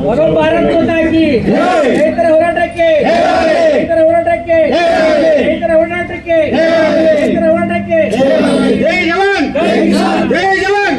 ಮನೋ ಭಾರತ್ ಗೊತ್ತಾಗಿ ರೈತರ ಹೋರಾಟಕ್ಕೆ ರೈತರ ಹೋರಾಟಕ್ಕೆ ರೈತರ ಹೋರಾಟಕ್ಕೆ ರೈತರ ಹೋರಾಟಕ್ಕೆ ಜೈ ಜವಾನ್ ಜೈ ಜವಾನ್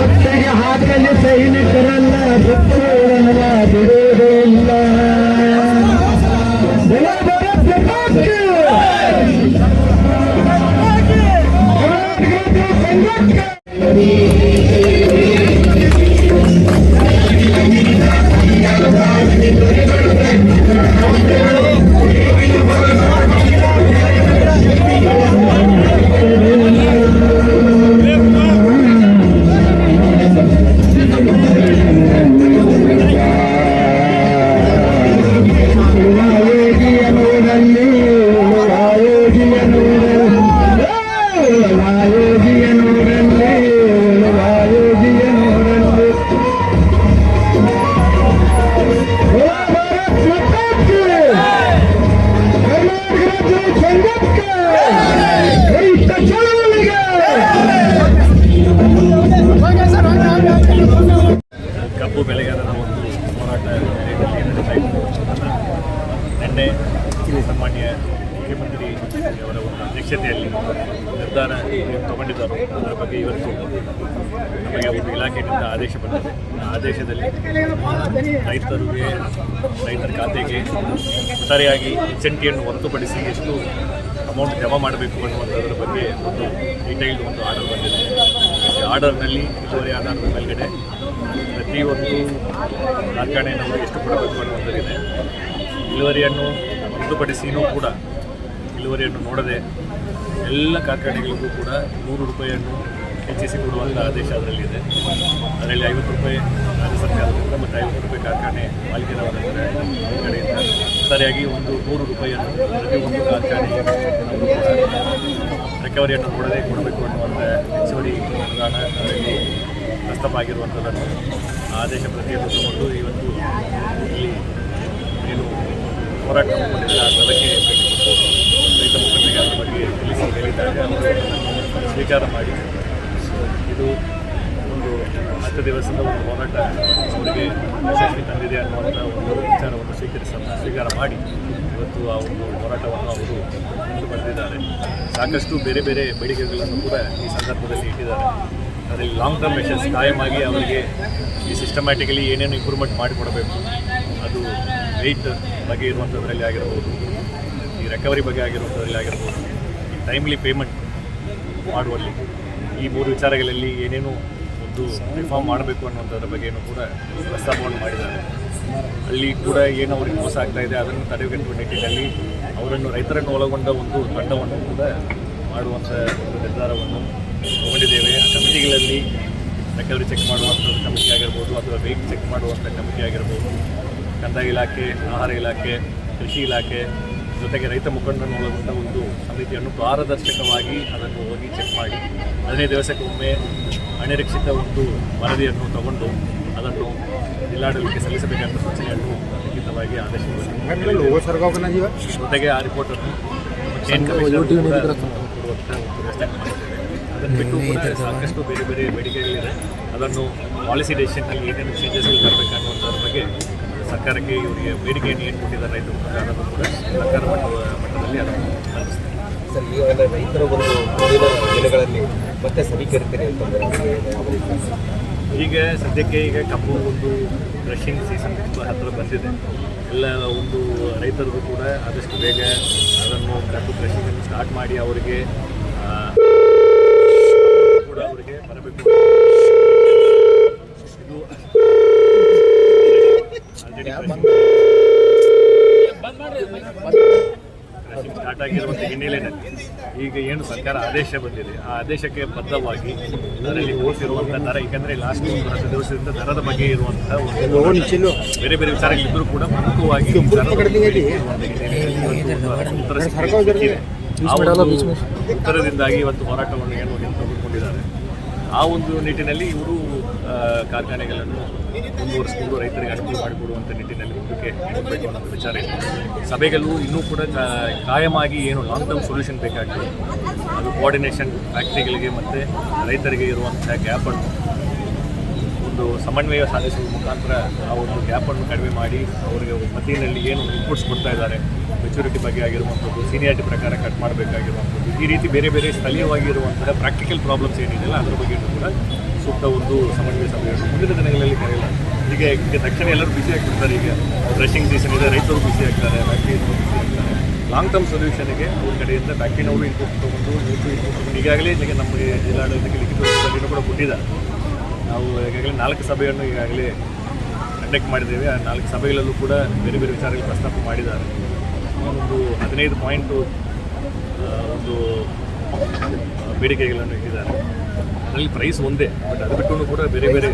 ಒಟ್ಟಿಗೆ ಹಾಕಲಿ ಸೈನಿಕರಲ್ಲ ಬಿಟ್ಟುಕೊಳ್ಳಲ್ಲ ರೈತರಿಗೆ, ರೈತರ ಖಾತೆಗೆ ಸರಿಯಾಗಿ ಚಂಟಿಯನ್ನು ಹೊರತುಪಡಿಸಿ ಎಷ್ಟು ಅಮೌಂಟ್ ಜಮಾ ಮಾಡಬೇಕು ಅನ್ನುವಂಥದ್ರ ಬಗ್ಗೆ ಒಂದು ಡೀಟೈಲ್ಡ್ ಒಂದು ಆರ್ಡರ್ ಬಂದಿದೆ. ಈ ಆರ್ಡರ್ನಲ್ಲಿ ಇಳುವರಿ ಆಧಾರದ ಮೇಲ್ಗಡೆ ಪ್ರತಿಯೊಂದು ಕಾರ್ಖಾನೆಯನ್ನು ಎಷ್ಟು ಕೊಡಬೇಕು ಅನ್ನುವಂಥದ್ದಿದೆ. ಇಳುವರಿಯನ್ನು ಹೊರತುಪಡಿಸಿಯೂ ಕೂಡ, ಇಳುವರಿಯನ್ನು ನೋಡದೆ ಎಲ್ಲ ಕಾರ್ಖಾನೆಗಳಿಗೂ ಕೂಡ ನೂರು ರೂಪಾಯಿಯನ್ನು ಹೆಚ್ಚಿಸಿ ಕೊಡುವಂಥ ಆದೇಶ ಅದರಲ್ಲಿದೆ ಅದರಲ್ಲಿ ಐವತ್ತು ರೂಪಾಯಿ ರಾಜ್ಯ ಸರ್ಕಾರದಿಂದ ಮತ್ತು ಐವತ್ತು ರೂಪಾಯಿ ಕಾರ್ಖಾನೆ ಮಾಲೀಕರವರ ಕಡೆಯಿಂದ ಸರಿಯಾಗಿ ಒಂದು ನೂರು ರೂಪಾಯಿಯನ್ನು ಪ್ರತಿಯೊಂದು ಕಾರ್ಖಾನೆ ರಿಕವರಿಯನ್ನು ಕೊಡದೆ ಕೊಡಬೇಕು ಅನ್ನುವಂಥ ಹೆಚ್ಚುವರಿ ಅನುದಾನ ಅದರಲ್ಲಿ ಪ್ರಸ್ತಾಪವಾಗಿರುವಂಥದ್ದನ್ನು ಆದೇಶ ಪ್ರತಿಯನ್ನು ತಗೊಂಡು ಇವತ್ತು ಇಲ್ಲಿ ಹೋರಾಟ ಮಾಡಿದ್ದಾರೆ ಅದಕ್ಕೆ ರೈತ ಮುಖಂಡರಿಗೆ ಅದರ ಬಗ್ಗೆ ತಿಳಿಸಿ ಹೇಳಿದಾಗ ಅವರು ಸ್ವೀಕಾರ ಮಾಡಿ ಇದು ಒಂದು ಹತ್ತು ದಿವಸದ ಒಂದು ಹೋರಾಟ ಅವರಿಗೆ ಯಶಸ್ವಿ ತಂದಿದೆ ಅನ್ನುವಂಥ ಒಂದು ವಿಚಾರವನ್ನು ಸ್ವೀಕರಿಸ, ಸ್ವೀಕಾರ ಮಾಡಿ ಇವತ್ತು ಆ ಒಂದು ಹೋರಾಟವನ್ನು ಅವರು ಮುಂದೆ ಬಂದಿದ್ದಾರೆ ಸಾಕಷ್ಟು ಬೇರೆ ಬೇರೆ ಬೇಡಿಕೆಗಳನ್ನು ಕೂಡ ಈ ಸಂದರ್ಭದಲ್ಲಿ ಇಟ್ಟಿದ್ದಾರೆ. ಅದರಲ್ಲಿ ಲಾಂಗ್ ಟರ್ಮ್ ಮೆಷರ್ಸ್ ಕಾಯಮಾಗಿ ಅವರಿಗೆ ಈ ಸಿಸ್ಟಮ್ಯಾಟಿಕಲಿ ಏನೇನು ಇಂಪ್ರೂವ್ಮೆಂಟ್ ಮಾಡಿಕೊಡಬೇಕು, ಅದು ವೆಯ್ಟ್ ಬಗ್ಗೆ ಇರುವಂಥದ್ರಲ್ಲಿ ಆಗಿರ್ಬೋದು, ಈ ರಿಕವರಿ ಬಗ್ಗೆ ಆಗಿರುವಂಥದ್ರಲ್ಲಿ ಆಗಿರ್ಬೋದು, ಈ ಟೈಮ್ಲಿ ಪೇಮೆಂಟ್ ಮಾಡುವಲ್ಲಿ ಈ ಮೂರು ವಿಚಾರಗಳಲ್ಲಿ ಏನೇನು ಒಂದು ರಿಫಾರ್ಮ್ ಮಾಡಬೇಕು ಅನ್ನುವಂಥದ್ರ ಬಗ್ಗೆಯೂ ಕೂಡ ಪ್ರಸ್ತಾಪವನ್ನು ಮಾಡಿದ್ದಾರೆ. ಅಲ್ಲಿ ಕೂಡ ಏನು ಅವ್ರಿಗೆ ಮೋಸ ಆಗ್ತಾ ಇದೆ. ಅದನ್ನು ತಡೆಗಟ್ಟುವ ನಿಟ್ಟಿನಲ್ಲಿ ಅವರನ್ನು ರೈತರನ್ನು ಒಳಗೊಂಡ ಒಂದು ತಂಡವನ್ನು ಕೂಡ ಮಾಡುವಂಥ ಒಂದು ನಿರ್ಧಾರವನ್ನು ತಗೊಂಡಿದ್ದೇವೆ. ಆ ಕಮಿಟಿಗಳಲ್ಲಿ ರೆಕವರಿ ಚೆಕ್ ಮಾಡುವಂಥ ಕಮಿಟಿ ಆಗಿರ್ಬೋದು ಅಥವಾ ವೆಯ್ಟ್ ಚೆಕ್ ಮಾಡುವಂಥ ಕಮಿಟಿ ಆಗಿರ್ಬೋದು. ಕಂದಾಯ ಇಲಾಖೆ, ಆಹಾರ ಇಲಾಖೆ, ಕೃಷಿ ಇಲಾಖೆ ಜೊತೆಗೆ ರೈತ ಮುಖಂಡರನ್ನು ಒಳಗೊಂಡ ಒಂದು ಸಮಿತಿಯನ್ನು ಪಾರದರ್ಶಕವಾಗಿ ಅದನ್ನು ಹೋಗಿ ಚೆಕ್ ಮಾಡಿ. ಹದಿನೈದು ದಿವಸಕ್ಕೊಮ್ಮೆ ಅನಿರೀಕ್ಷಿತ ಒಂದು ವರದಿಯನ್ನು ತಗೊಂಡು ಅದನ್ನು ಜಿಲ್ಲಾಡಳಿತಕ್ಕೆ ಸಲ್ಲಿಸಬೇಕಂತ ಸೂಚನೆಯನ್ನು ಲಿಖಿತವಾಗಿ ಆದೇಶಿಸಿದೆ ಜೊತೆಗೆ ಆ ರಿಪೋರ್ಟನ್ನು ಅದನ್ನು ಬಿಟ್ಟು ಸಾಕಷ್ಟು ಬೇರೆ ಬೇರೆ ಬೇಡಿಕೆಗಳಿದೆ. ಅದನ್ನು ಪಾಲಿಸಿ ಡೆಸಿಷನ್ನಲ್ಲಿ ಏನೇನು ಚೇಂಜಸ್ಗಳು ತರಬೇಕನ್ನುವಂಥದ್ರ ಬಗ್ಗೆ ಸರ್ಕಾರಕ್ಕೆ ಇವರಿಗೆ ಬೇಡಿಕೆಯನ್ನು ಏನು ಕೊಟ್ಟಿದ್ದಾರೆ ರೈತರು ಅದನ್ನು ಕೂಡ ಸರ್ಕಾರ ಮಟ್ಟದ ಮಟ್ಟದಲ್ಲಿ ಅದನ್ನು ಸರ್ ಈಗಾಗಲೇ ರೈತರ ಒಂದು ಮುಂದಿನ ದಿನಗಳಲ್ಲಿ ಮತ್ತೆ ಸಮೀಕರಿಸ್ತೀರಿ ಅಂತಂದ್ರೆ ಈಗ ಸದ್ಯಕ್ಕೆ ಈಗ ಕಬ್ಬು ಒಂದು ಕ್ರಷಿಂಗ್ ಸೀಸನ್ ತುಂಬ ಹತ್ತಿರ ಬಂದಿದೆ. ಎಲ್ಲ ಒಂದು ರೈತರಿಗೂ ಕೂಡ ಆದಷ್ಟು ಬೇಗ ಅದನ್ನು ಕಬ್ಬು ಕ್ರಷಿಂಗನ್ನು ಸ್ಟಾರ್ಟ್ ಮಾಡಿ ಅವರಿಗೆ ಕೂಡ ಅವರಿಗೆ ಬರಬೇಕು. ಇದು ಸ್ಟಾರ್ಟ್ ಆಗಿರುವಂಥ ಹಿನ್ನೆಲೆಯಲ್ಲಿ ಈಗ ಏನು ಸರ್ಕಾರ ಆದೇಶ ಬಂದಿದೆ ಆ ಆದೇಶಕ್ಕೆ ಬದ್ಧವಾಗಿ ಅದರಲ್ಲಿ ಓದಿರುವಂಥ ದರ ಯಾಕಂದರೆ ಲಾಸ್ಟ್ ಒಂದು ಹತ್ತು ದಿವಸದಿಂದ ದರದ ಬಗ್ಗೆ ಇರುವಂಥ ಒಂದು ಬೇರೆ ಬೇರೆ ವಿಚಾರಗಳಿದ್ದರೂ ಕೂಡ ಪ್ರಮುಖವಾಗಿ ಉತ್ತರದಿಂದಾಗಿ ಇವತ್ತು ಹೋರಾಟವನ್ನು ಏನು ತೆಗೆದುಕೊಂಡಿದ್ದಾರೆ ಆ ಒಂದು ನಿಟ್ಟಿನಲ್ಲಿ ಇವರು ಕಾರ್ಖಾನೆಗಳನ್ನು ಮುಂದುವರಿಸಿಕೊಂಡು ರೈತರಿಗೆ ಅನುಕೂಲ ಮಾಡಿಕೊಡುವಂಥ ನಿಟ್ಟಿನಲ್ಲಿ ಮುಂದಕ್ಕೆ ಹೋಗಬೇಕು ವಿಚಾರ ಇದೆ. ಸಭೆಗಳು ಇನ್ನೂ ಕೂಡ ಕಾಯಮಾಗಿ ಏನು ಲಾಂಗ್ ಟರ್ಮ್ ಸೊಲ್ಯೂಷನ್ ಬೇಕಾಗ್ತದೆ. ಅದು ಕೋಆರ್ಡಿನೇಷನ್ ಫ್ಯಾಕ್ಟ್ರಿಗಳಿಗೆ ಮತ್ತು ರೈತರಿಗೆ ಇರುವಂಥ ಗ್ಯಾಪನ್ನು ಒಂದು ಸಮನ್ವಯ ಸಾಧಿಸುವ ಮುಖಾಂತರ ಆ ಒಂದು ಗ್ಯಾಪನ್ನು ಕಡಿಮೆ ಮಾಡಿ ಅವರಿಗೆ ಮಧ್ಯದಲ್ಲಿ ಏನು ಇನ್ಪುಟ್ಸ್ ಕೊಡ್ತಾ ಇದ್ದಾರೆ ಮೆಚುರಿಟಿ ಬಗ್ಗೆ ಆಗಿರುವಂಥದ್ದು ಸೀನಿಯಾರಿಟಿ ಪ್ರಕಾರ ಕಟ್ ಮಾಡಬೇಕಾಗಿರುವಂಥದ್ದು ಈ ರೀತಿ ಬೇರೆ ಬೇರೆ ಸ್ಥಳೀಯವಾಗಿರುವಂತಹ ಪ್ರಾಕ್ಟಿಕಲ್ ಪ್ರಾಬ್ಲಮ್ಸ್ ಏನಿದೆಯಲ್ಲ, ಅದರ ಬಗ್ಗೆ ಕೂಡ ಸೂಕ್ತ ಒಂದು ಸಮನ್ವಯ ಸಭೆಯನ್ನು ಮುಂದಿನ ದಿನಗಳಲ್ಲಿ ಕರೆಯಲ್ಲ. ಈಗ ಈಗ ತಕ್ಷಣ ಎಲ್ಲರೂ ಬಿಸಿ ಆಗ್ತಿರ್ತಾರೆ ಈಗ. ಡ್ರೆಸ್ಸಿಂಗ್ ಸೀಸನ್ ಇದೆ, ರೈತರು ಬಿಸಿ ಆಗ್ತಾರೆ ಫ್ಯಾಕ್ಟ್ರಿಯವರು ಬಿಸಿ ಆಗ್ತಾರೆ. ಲಾಂಗ್ ಟರ್ಮ್ ಸೊಲ್ಯೂಷನ್ಗೆ ಅವ್ರ ಕಡೆಯಿಂದ ಫ್ಯಾಕ್ಟ್ರಿನವರು ಇನ್ಪುಟ್ ತೊಗೊಂಡು ಇನ್ಪುಟ್ ಇನ್ಪುಟ್ ಈಗಾಗಲೇ ಈಗ ನಮ್ಮ ಜಿಲ್ಲಾಡಳಿತಕ್ಕೆ ಲಿಖಿತ ಕೂಡ ಕೊಟ್ಟಿದ್ದಾರೆ. ನಾವು ಈಗಾಗಲೇ ನಾಲ್ಕು ಸಭೆಯನ್ನು ಈಗಾಗಲೇ ಕಂಡಕ್ಟ್ ಮಾಡಿದ್ದೇವೆ. ಆ ನಾಲ್ಕು ಸಭೆಗಳಲ್ಲೂ ಕೂಡ ಬೇರೆ ಬೇರೆ ವಿಚಾರಗಳು ಪ್ರಸ್ತಾಪ ಮಾಡಿದ್ದಾರೆ. ಒಂದು ಹದಿನೈದು ಪಾಯಿಂಟು ಒಂದು ಬೇಡಿಕೆಗಳನ್ನು ಇಟ್ಟಿದ್ದಾರೆ. ಅಲ್ಲಿ ಪ್ರೈಸ್ ಒಂದೇ ಬಟ್ ಅದು ಬಿಟ್ಟು ಕೂಡ ಬೇರೆ ಬೇರೆ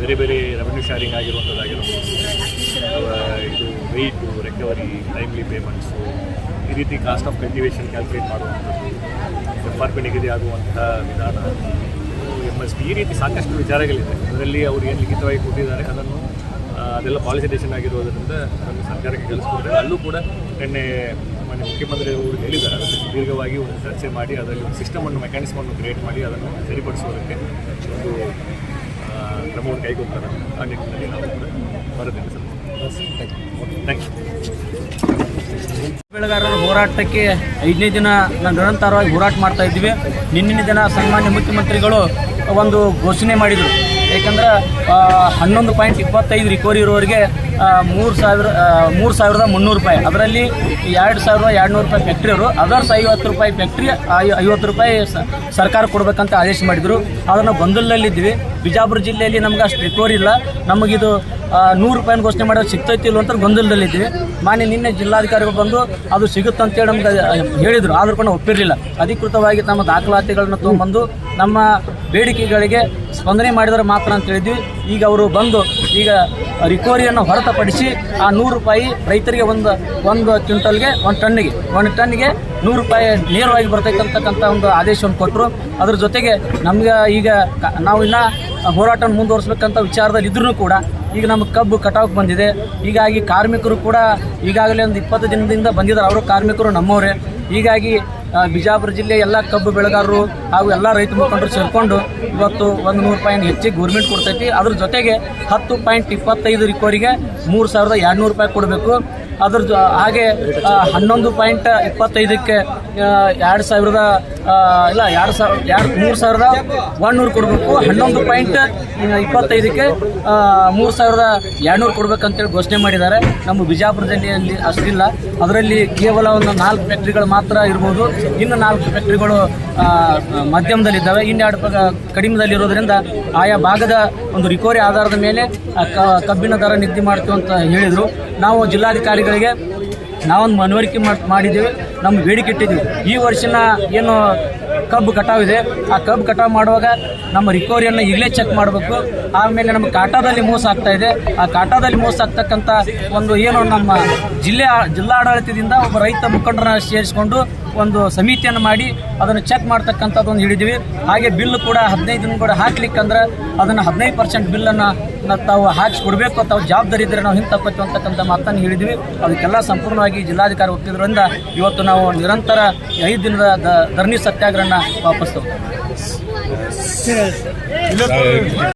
ಬೇರೆ ಬೇರೆ ರೆವೆನ್ಯೂ ಶೇರಿಂಗ್ ಆಗಿರುವಂಥದ್ದಾಗಿರ್ಬೋದು ಇದು ವೆಯ್ಟು ರಿಕವರಿ ಟೈಮ್ಲಿ ಪೇಮೆಂಟ್ಸು ಈ ರೀತಿ ಕಾಸ್ಟ್ ಆಫ್ ಕಲ್ಟಿವೇಷನ್ ಕ್ಯಾಲ್ಕುಲೇಟ್ ಮಾಡುವಂಥದ್ದು ಎಫ್ ಆರ್ ಪಿ ನಿಗದಿ ಆಗುವಂಥ ವಿಧಾನ ಎಂ ಎಸ್ ಪಿ ಈ ರೀತಿ ಸಾಕಷ್ಟು ವಿಚಾರಗಳಿದೆ. ಅದರಲ್ಲಿ ಅವರು ಏನು ಲಿಖಿತವಾಗಿ ಕೊಟ್ಟಿದ್ದಾರೆ, ಅದನ್ನು ಅದೆಲ್ಲ ಪಾಲಿಸಿ ಆಗಿರೋದರಿಂದ ಅದನ್ನು ಸರ್ಕಾರಕ್ಕೆ ಕಳಿಸ್ಕೊಡ್ತಾರೆ ಅಲ್ಲೂ ಕೂಡ ನಿನ್ನೆ ಮಾನ್ಯ ಮುಖ್ಯಮಂತ್ರಿ ಅವರು ಹೇಳಿದ್ದಾರೆ, ಅದಕ್ಕೆ ಸುದೀರ್ಘವಾಗಿ ಒಂದು ಚರ್ಚೆ ಮಾಡಿ, ಅದರಲ್ಲಿ ಒಂದು ಸಿಸ್ಟಮನ್ನು ಮೆಕ್ಯಾನಿಸಮನ್ನು ಕ್ರಿಯೇಟ್ ಮಾಡಿ, ಅದನ್ನು ಸರಿಪಡಿಸೋದಕ್ಕೆ ಒಂದು ಕ್ರಮವನ್ನು ಕೈಗೊಳ್ತಾರೆ. ಆ ನಿಟ್ಟಿನಲ್ಲಿ ನಾವು ಕೂಡ ಸಲ್ಲಿಸ್ತೀವಿ ಥ್ಯಾಂಕ್ ಯು ಬೆಳೆಗಾರರ ಹೋರಾಟಕ್ಕೆ ಐದನೇ ದಿನ ನಿರಂತರವಾಗಿ ಹೋರಾಟ ಮಾಡ್ತಾ ಇದ್ದೀವಿ. ನಿನ್ನಿನ ದಿನ ಸನ್ಮಾನ್ಯ ಮುಖ್ಯಮಂತ್ರಿಗಳು ಒಂದು ಘೋಷಣೆ ಮಾಡಿದರು. ಯಾಕಂದ್ರೆ ಹನ್ನೊಂದು ಪಾಯಿಂಟ್ ಇಪ್ಪತ್ತೈದು ರಿಕವರಿ ಇರೋರಿಗೆ ಮೂರು ಸಾವಿರ ಮೂರು ಸಾವಿರದ ಮುನ್ನೂರು ರೂಪಾಯಿ. ಅದರಲ್ಲಿ ಎರಡು ಸಾವಿರದ ಎರಡುನೂರು ರೂಪಾಯಿ ಫ್ಯಾಕ್ಟ್ರಿಯವರು ಅದರ್ಸ್ ಐವತ್ತು ರೂಪಾಯಿ ಫ್ಯಾಕ್ಟ್ರಿ ಐವತ್ತು ರೂಪಾಯಿ ಸರ್ಕಾರ ಕೊಡಬೇಕಂತ ಆದೇಶ ಮಾಡಿದರು. ಅದನ್ನು ಬಂದಲ್ಲಲ್ಲಿದ್ವಿ ಬಿಜಾಪುರ ಜಿಲ್ಲೆಯಲ್ಲಿ ನಮ್ಗೆ ಅಷ್ಟು ರಿಕವರಿ ಇಲ್ಲ. ನಮಗಿದು ನೂರು ರೂಪಾಯಿನ ಘೋಷಣೆ ಮಾಡೋದು ಸಿಗ್ತೈತಿ ಇಲ್ಲ ಅಂತ ಗೊಂದಲದಲ್ಲಿದ್ವಿ ಮಾನ್ಯ ನಿನ್ನೆ ಜಿಲ್ಲಾಧಿಕಾರಿಗಳು ಬಂದು ಅದು ಸಿಗುತ್ತಂತೇಳಿ ನಮ್ಗೆ ಹೇಳಿದರು. ಆದರೂ ಕೂಡ ಒಪ್ಪಿರಲಿಲ್ಲ. ಅಧಿಕೃತವಾಗಿ ತಮ್ಮ ದಾಖಲಾತಿಗಳನ್ನ ತೊಗೊಂಬಂದು ನಮ್ಮ ಬೇಡಿಕೆಗಳಿಗೆ ಸ್ಪಂದನೆ ಮಾಡಿದರೆ ಮಾತ್ರ ಅಂತ ಹೇಳಿದ್ವಿ. ಈಗ ಅವರು ಬಂದು ಈಗ ರಿಕವರಿಯನ್ನು ಹೊರತುಪಡಿಸಿ ಆ ನೂರು ರೂಪಾಯಿ ರೈತರಿಗೆ ಒಂದು ಒಂದು ಕ್ವಿಂಟಲ್ಗೆ ಒಂದು ಟನ್ನಿಗೆ ಒಂದು ಟನ್ನಿಗೆ ನೂರು ರೂಪಾಯಿ ನೇರವಾಗಿ ಬರ್ತೈತೆ ಒಂದು ಆದೇಶವನ್ನು ಕೊಟ್ಟರು. ಅದ್ರ ಜೊತೆಗೆ ನಮ್ಗೆ ಈಗ ನಾವು ಇನ್ನ ಹೋರಾಟ ಮುಂದುವರಿಸಬೇಕಂತ ವಿಚಾರದಲ್ಲಿ ಇದ್ರೂ ಕೂಡ ಈಗ ನಮ್ಮ ಕಬ್ಬು ಕಟಾವ್ಗೆ ಬಂದಿದೆ. ಹೀಗಾಗಿ ಕಾರ್ಮಿಕರು ಕೂಡ ಈಗಾಗಲೇ ಒಂದು ಇಪ್ಪತ್ತು ದಿನದಿಂದ ಬಂದಿದ್ದಾರೆ. ಅವರು ಕಾರ್ಮಿಕರು ನಮ್ಮವರೇ. ಹೀಗಾಗಿ ಬಿಜಾಪುರ ಜಿಲ್ಲೆ ಎಲ್ಲ ಕಬ್ಬು ಬೆಳೆಗಾರರು ಹಾಗೂ ಎಲ್ಲ ರೈತ ಮುಖಂಡರು ಸೇರಿಕೊಂಡು ಇವತ್ತು ಒಂದು ನೂರು ರೂಪಾಯಿನ ಹೆಚ್ಚಿಗೆ ಗೌರ್ಮೆಂಟ್ ಕೊಡ್ತೈತಿ. ಅದ್ರ ಜೊತೆಗೆ ಹತ್ತು ಪಾಯಿಂಟ್ ಇಪ್ಪತ್ತೈದು ರಿಕೋರಿಗೆ ಮೂರು ಸಾವಿರದ ಎರಡು ನೂರು ರೂಪಾಯಿ ಕೊಡಬೇಕು. ಅದ್ರ ಹಾಗೆ ಹನ್ನೊಂದು ಪಾಯಿಂಟ್ ಇಪ್ಪತ್ತೈದಕ್ಕೆ ಎರಡು ಸಾವಿರದ ಇಲ್ಲ, ಎರಡು ಸಾವಿರ ಎರಡು, ಮೂರು ಸಾವಿರದ ಒಂದುನೂರು ಕೊಡಬೇಕು. ಹನ್ನೊಂದು ಪಾಯಿಂಟ್ ಇಪ್ಪತ್ತೈದಕ್ಕೆ ಮೂರು ಸಾವಿರದ ಎರಡುನೂರು ಕೊಡ್ಬೇಕಂತೇಳಿ ಘೋಷಣೆ ಮಾಡಿದ್ದಾರೆ. ನಮ್ಮ ಬಿಜಾಪುರದಲ್ಲಿ ಜಿಲ್ಲೆಯಲ್ಲಿ ಅಷ್ಟಿಲ್ಲ. ಅದರಲ್ಲಿ ಕೇವಲ ಒಂದು ನಾಲ್ಕು ಫ್ಯಾಕ್ಟ್ರಿಗಳು ಮಾತ್ರ ಇರ್ಬೋದು. ಇನ್ನು ನಾಲ್ಕು ಫ್ಯಾಕ್ಟ್ರಿಗಳು ಮಧ್ಯಮದಲ್ಲಿದ್ದಾವೆ. ಇನ್ನೆರಡು ಕಡಿಮೆದಲ್ಲಿರೋದ್ರಿಂದ ಆಯಾ ಭಾಗದ ಒಂದು ರಿಕವರಿ ಆಧಾರದ ಮೇಲೆ ಕಬ್ಬಿನ ದರ ನಿಗದಿ ಮಾಡ್ತೀವಿ ಅಂತ ಹೇಳಿದರು. ನಾವು ಜಿಲ್ಲಾಧಿಕಾರಿಗಳಿಗೆ ನಾವೊಂದು ಮನವರಿಕೆ ಮಾಡ್- ಮಾಡಿದ್ದೀವಿ, ನಮ್ಗೆ ಬೇಡಿಕೆ ಇಟ್ಟಿದ್ದೀವಿ. ಈ ವರ್ಷನ ಏನು ಕಬ್ಬು ಕಟಾವಿದೆ ಆ ಕಬ್ಬು ಕಟಾವು ಮಾಡುವಾಗ ನಮ್ಮ ರಿಕವರಿಯನ್ನು ಈಗಲೇ ಚೆಕ್ ಮಾಡಬೇಕು. ಆಮೇಲೆ ನಮ್ಮ ಕಾಟಾದಲ್ಲಿ ಮೋಸ ಆಗ್ತಾ ಇದೆ. ಆ ಕಾಟಾದಲ್ಲಿ ಮೋಸ ಆಗ್ತಕ್ಕಂಥ ಒಂದು ಏನು ನಮ್ಮ ಜಿಲ್ಲೆ, ಜಿಲ್ಲಾಡಳಿತದಿಂದ ಒಬ್ಬ ರೈತ ಮುಖಂಡರನ್ನ ಸೇರಿಸಿಕೊಂಡು ಒಂದು ಸಮಿತಿಯನ್ನು ಮಾಡಿ ಅದನ್ನು ಚೆಕ್ ಮಾಡ್ತಕ್ಕಂಥದ್ದು ಒಂದು ಹಿಡಿದೀವಿ ಹಾಗೆ ಬಿಲ್ ಕೂಡ ಹದಿನೈದು ದಿನ ಕೂಡ ಹಾಕ್ಲಿಕ್ಕಂದ್ರೆ ಅದನ್ನು ಹದಿನೈದು ಪರ್ಸೆಂಟ್ ಬಿಲ್ಲನ್ನು ತಾವು ಹಾಕಿಸ್ಕೊಡ್ಬೇಕು. ಕೊಡಬೇಕು ತಾವು ಜವಾಬ್ದಾರಿ ಇದ್ದರೆ ನಾವು ಹಿಂದೆ ತಪ್ಪತ್ತು ಅಂತಕ್ಕಂಥ ಮಾತನ್ನು ಹೇಳಿದ್ವಿ ಅದಕ್ಕೆಲ್ಲ ಸಂಪೂರ್ಣವಾಗಿ ಜಿಲ್ಲಾಧಿಕಾರಿ ಒಪ್ಪಿದ್ರಿಂದ ಇವತ್ತು ನಾವು ನಿರಂತರ ಐದು ದಿನದ ಧರಣಿ ಸತ್ಯಾಗ್ರಹನ ವಾಪಸ್